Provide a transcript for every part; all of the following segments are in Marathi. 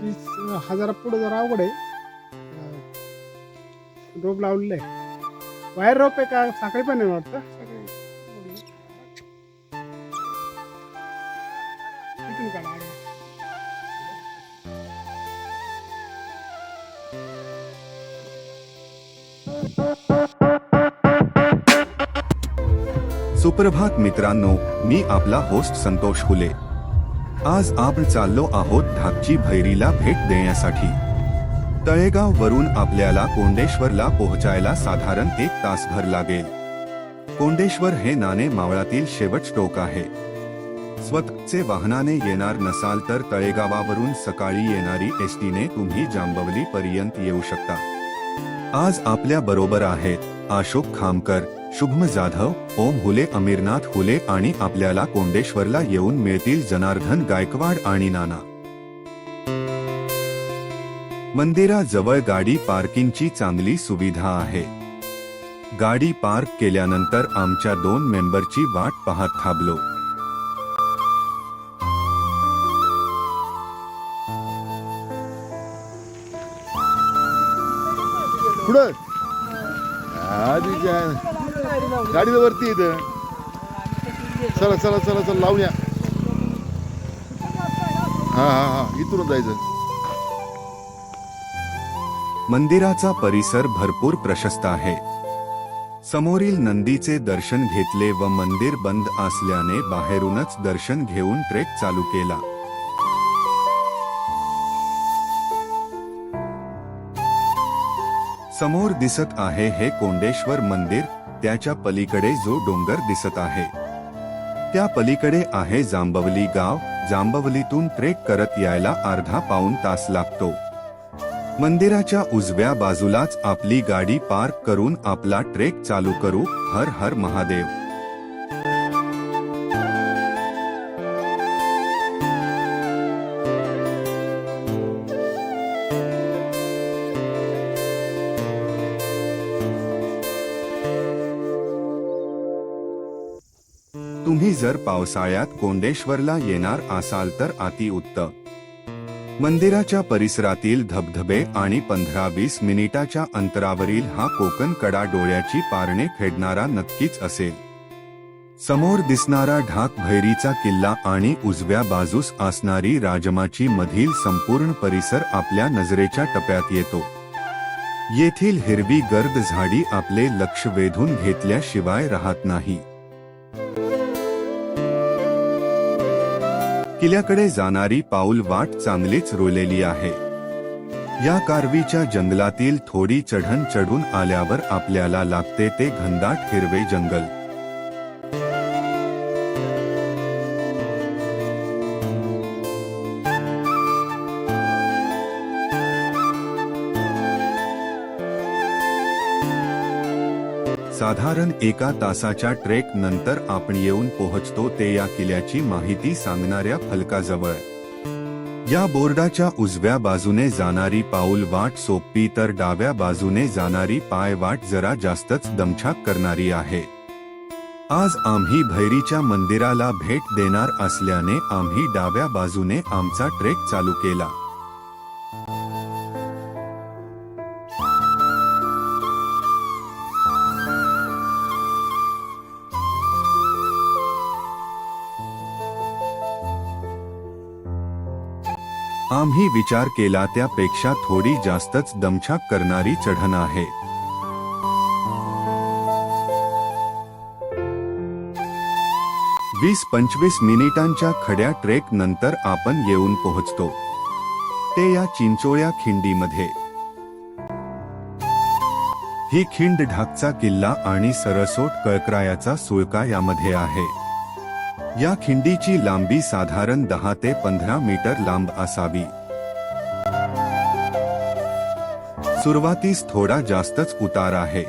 पंचवीस हजारा पुढं जरा अवघड आहे. रोप लावलेलं आहे. वायर रोप आहे का? साखळी पण आहे वाटतं. सुप्रभात मित्रांनो मी आपला होस्ट संतोष हुले आज आपण चाललो आहोत ढाकची भैरीला भेट देण्यासाठी. तळेगाव वरून आपल्याला कोंडेश्वरला पोहोचायला साधारण एक तासभर लागेल. कोंडेश्वर हे नाणे मावळातील शेवट टोक आहे. स्वतःचे वाहनाने येणार नसाल तर तळेगावावरून सकाळी येणारी एसटीने तुम्ही जांबवली पर्यंत येऊ शकता. आज आपल्या बरोबर आहेत अशोक खामकर शुभम जाधव ओम हुले अमीरनाथ हुले आणि आपल्याला कोंडेश्वरला येऊन मिळतील जनार्दन गायकवाड आणि नाना. मंदिराजवळ गाडी पार्किंगची चांगली सुविधा आहे. गाडी पार्क केल्यानंतर आमच्या दोन मेंबरची वाट पाहत थांबलो. पुढं गाडीला वरती इथं. चला चला चला चला लावून या. हा हा हा इथून जायचं. मंदिराचा परिसर भरपूर प्रशस्त आहे. समोरील नंदीचे दर्शन घेतले व मंदिर बंद असल्याने बाहेरूनच दर्शन घेऊन ट्रेक चालू केला. समोर दिसत आहे हे कोंडेश्वर मंदिर. त्याच्या पलीकडे जो डोंगर दिसत आहे. त्या पलीकडे आहे जांबवली गाव जांबवलीतून ट्रेक करत यायला अर्धा पाऊण तास लागतो. मंदिराच्या उजव्या बाजूलाच आपली गाडी पार्क करून आपला ट्रेक चालू करू हर हर महादेव. तुम्ही जर पावसाळ्यात कोंडेश्वरला येणार असाल तर अतिउत्तम मंदिराच्या परिसरातील धबधबे आणि पंधरा वीस मिनिटाच्या अंतरावरील हा कोकण कडा डोळ्याची पारणे फेडणारा नक्कीच असेल. समोर दिसणारा ढाक भैरीचा किल्ला आणि उजव्या बाजूस असणारी राजमाची मधील संपूर्ण परिसर आपल्या नजरेच्या टप्प्यात येतो. येथील हिरवी गर्द झाडी आपले लक्ष वेधून घेतल्याशिवाय राहत नाही. किल्ल्याकडे जाणारी पाऊल वाट चांगलीच रोलेली आहे. या कारवीच्या जंगलातील थोडी चढण चढून आल्यावर आपल्याला लागते ते घनदाट हिरवे जंगल. साधारण एका तासाच्या ट्रेक नंतर आपण येऊन पोहोचतो ते या किल्ल्याची माहिती सांगणाऱ्या फलकाजवळ या बोर्डाच्या उजव्या बाजूने जाणारी पाऊल वाट सोपी तर डाव्या बाजूने जाणारी पाय वाट जरा जास्तच दमछाक करणारी आहे. आज आम्ही भैरीच्या मंदिराला भेट देणार असल्याने आम्ही डाव्या बाजूने आमचा ट्रेक चालू केला. आम्ही विचार केला त्यापेक्षा थोडी जास्तच दमछाक करणारी चढण आहे. वीस पंचवीस मिनिटांच्या खड्या ट्रेक नंतर आपण येऊन पोहोचतो. ते या चिंचोळ्या खिंडीमध्ये. ही खिंड ढाकचा किल्ला आणि सरसोट कळकरायाचा सुळका यामध्ये आहे. या खिंडीची लांबी साधारण दहा ते पंधरा मीटर लांब असावी. सुरुवातीस थोडा जास्तच उतार आहे.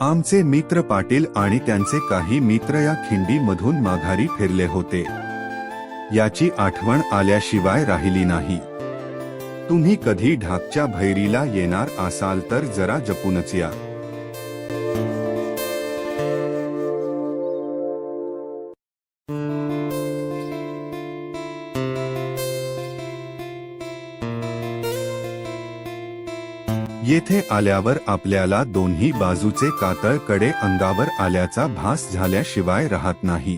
आमचे मित्र पाटील आणि त्यांचे काही मित्र या खिंडीमधून माघारी फिरले होते. याची आठवण आल्याशिवाय राहिली नाही. तुम्ही कधी ढाकच्या भैरीला येणार असाल तर जरा जपूनच या. येथे आल्यावर आपल्याला दोन्ही बाजूचे कातळकडे अंगावर आल्याचा भास झाल्याशिवाय राहत नाही.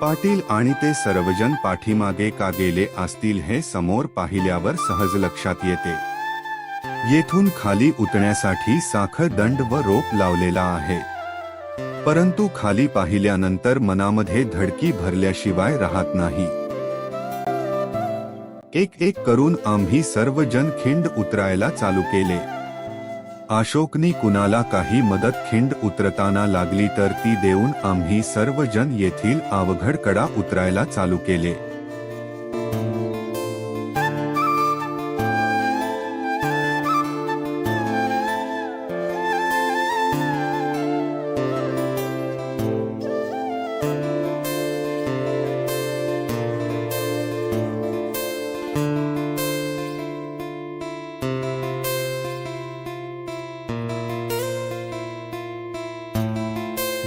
पाटील आणि ते सर्वजन पाठीमागे का गेले असतील हे समोर पाहिल्यावर सहज लक्षात येते. येथून खाली उतण्यासाठी साखर दंड व रोप लावलेला आहे. परंतु खाली पाहिल्यानंतर मनामध्ये धडकी भरल्याशिवाय राहत नाही. एक एक करून आम्ही सर्वजण खिंड उतरायला चालू केले. अशोकनी कुणाला काही मदत खिंड उतरताना लागली तर ती देऊन आम्ही सर्वजण येथील आवघड कडा उतरायला चालू केले.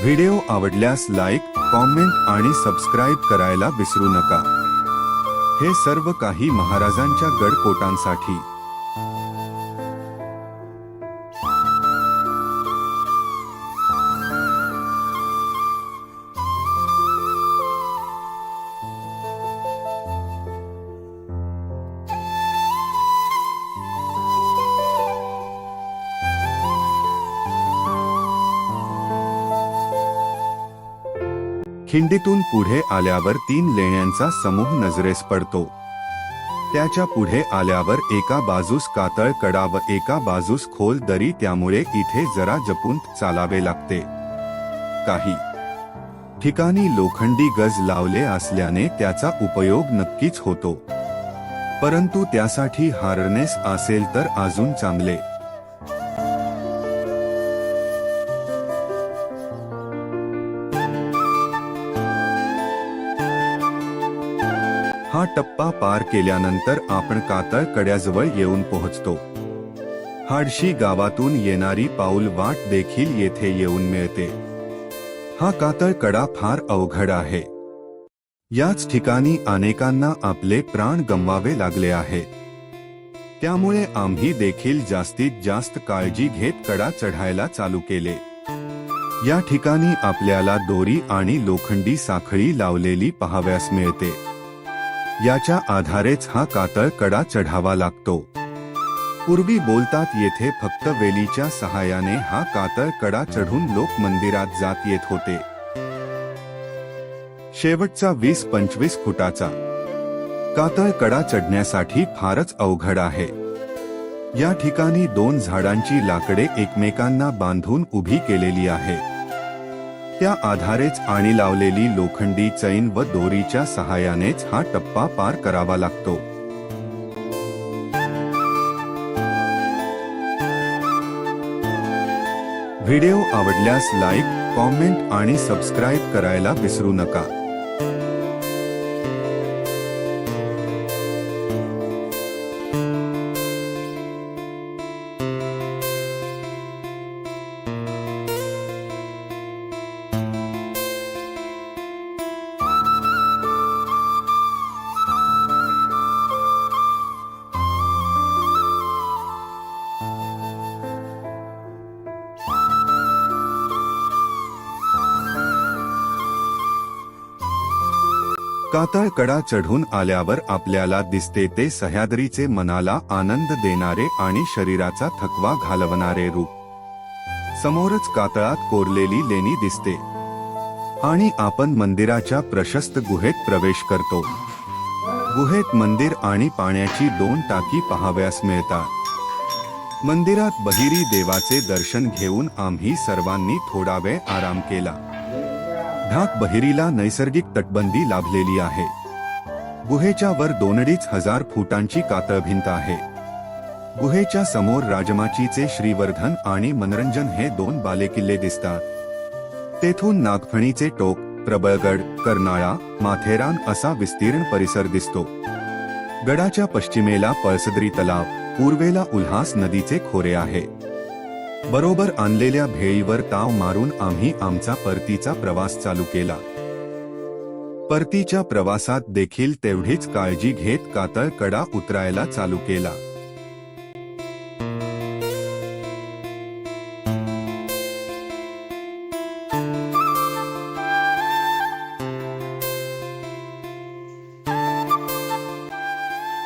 व्हिडिओ आवडल्यास लाईक कॉमेंट आणि सबस्क्राईब करायला विसरू नका. हे सर्व काही महाराजांच्या गडकोटांसाठी. खिंडीतून पुढे आल्यावर तीन लेण्यांचा समूह नजरेस पडतो. त्याच्या पुढे आल्यावर एका बाजूस कातळ कडा व एका बाजूस खोल दरी त्यामुळे इथे जरा जपून चालावे लागते. काही ठिकाणी लोखंडी गज लावले असल्याने त्याचा उपयोग नक्कीच होतो. परंतु त्यासाठी हार्नेस असेल तर अजून चांगले. पार केल्यानंतर आपण कातळ कड्याजवळ येऊन पोहोचतो. हाडशी गावातून येणारी पाऊल वाट देखील येथे येऊन मिळते. हा कातळ कडा फार अवघड आहे. याच ठिकाणी अनेकांना आपले प्राण गमवावे लागले आहे. त्यामुळे आम्ही देखील जास्तीत जास्त काळजी घेत कडा चढायला चालू केले. या ठिकाणी आपल्याला दोरी आणि लोखंडी साखळी लावलेली पाहाव्यास मिळते. याच्या आधारेच हा कातळ कडा चढावा लागतो. पूर्वी बोलतात येथे फक्त वेलीच्या सहाय्याने हा कातळ कडा चढून लोक मंदिरात जात येत होते. शेवटचा वीस पंचवीस फुटाचा. कातळ कडा चढण्यासाठी फारच अवघड आहे. या ठिकाणी दोन झाडांची लाकडे एकमेकांना बांधून उभी केलेली आहे. त्या आधारेच आणि लावलेली लोखंडी चैन व दोरीच्या सहाय्यानेच हा टप्पा पार करावा लागतो. व्हिडिओ आवडल्यास लाईक कॉमेंट आणि सबस्क्राईब करायला विसरू नका. काताळ कडा चढून आल्यावर आपल्याला दिसते ते सह्याद्रीचे मनाला आनंद देणारे आणि शरीराचा थकवा घालवणारे रूप. समोरच कातळात कोरलेली लेणी दिसते. आणि आपण मंदिराच्या प्रशस्त गुहेत प्रवेश करतो. गुहेत मंदिर आणि पाण्याची दोन टाकी पाहाव्यास मिळतात. मंदिरात बहिरी देवाचे दर्शन घेऊन आम्ही सर्वांनी थोडा वेळ आराम केला. ढाक बहिरीला नैसर्गिक तटबंदी लाभलेली आहे. गुहेच्या वर दोनडीच हजार फुटांची कातळ भिंत आहे. गुहेच्या समोर राजमाचीचे श्रीवर्धन आणि मनोरंजन हे दोन बालेकिल्ले दिसतात. तेथून नागफणीचे टोक प्रबळगड कर्नाळा माथेरान असा विस्तीर्ण परिसर दिसतो. गडाच्या पश्चिमेला पळसदरी तलाव पूर्वेला उल्हास नदीचे खोरे आहे. बरोबर आणलेल्या भेळीवर ताव मारून आम्ही आमचा परतीचा प्रवास चालू केला. परतीच्या प्रवासात देखील तेवढीच काळजी घेत कातळ कडा उतरायला चालू केला.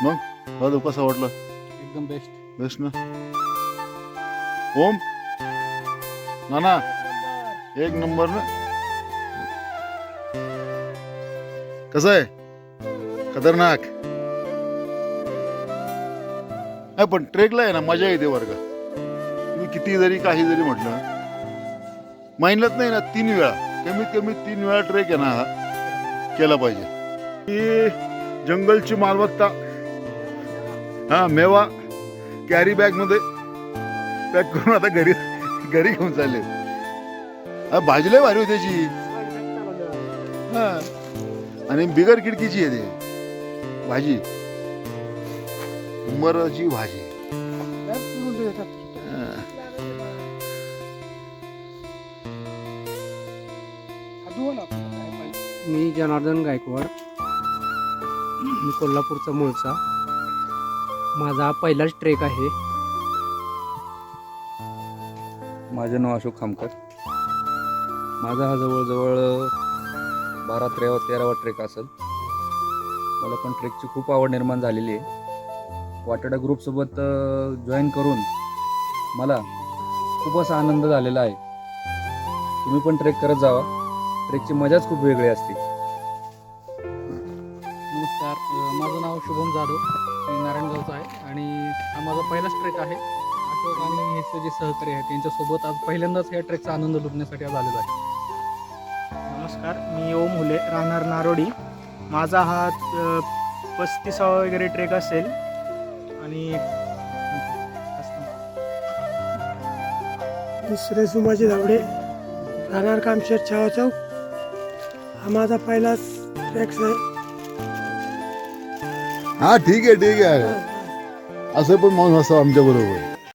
मग कसा वाटलं? एकदम बेस्ट बेस्ट ना? ओम. नाना एक नंबर ना कसं आहे? खतरनाक. नाही पण ट्रेकला आहे ना मजा येते का. तुम्ही किती जरी काही जरी म्हटलं महिन्यात नाही ना तीन वेळा कमीत कमी तीन वेळा ट्रेक आहे ना हा केला पाहिजे. ही जंगलची मालमत्ता. हा मेवा कॅरी बॅगमध्ये पॅक करून आता घरी घरी घेऊन चालले. भाजी लय भारी होती त्याची. हा. आणि बिगर खिडकीची आहे ते. भाजी. उमराची भाजी. मी जनार्दन गायकवाड. मी कोल्हापूरचा मूळचा. माझा पहिलाच ट्रेक आहे. माझं नाव अशोक खामकर. माझा हा जवळजवळ बारा तेरावा तेरावा ट्रेक असेल. मला पण ट्रेकची खूप आवड निर्माण झालेली आहे. वाटाडा ग्रुपसोबत जॉईन करून मला खूप असा आनंद झालेला आहे. तुम्ही पण ट्रेक करत जावा. ट्रेकची मजाच खूप वेगळी असते. नमस्कार. माझं नाव शुभम जाधव. मी नारायणगावचा आहे आणि हा माझा पहिलाच ट्रेक आहे. अशोक आणि हे जे सहकारी आहेत त्यांच्यासोबत आज पहिल्यांदाच या ट्रेकचा आनंद लुटण्यासाठी आज आलेलो आहे. नमस्कार मी ओम हुले राहणार नारोडी. माझा हा पस्तीसावा वगैरे ट्रेक असेल. आणि दुसरे सुमाजी धावडे राहणार कामशेत छावा चौक. हा माझा पहिलाच ट्रॅक्स आहे. हा ठीक आहे ठीक आहे. असं पण माणूस असं आमच्या बरोबर.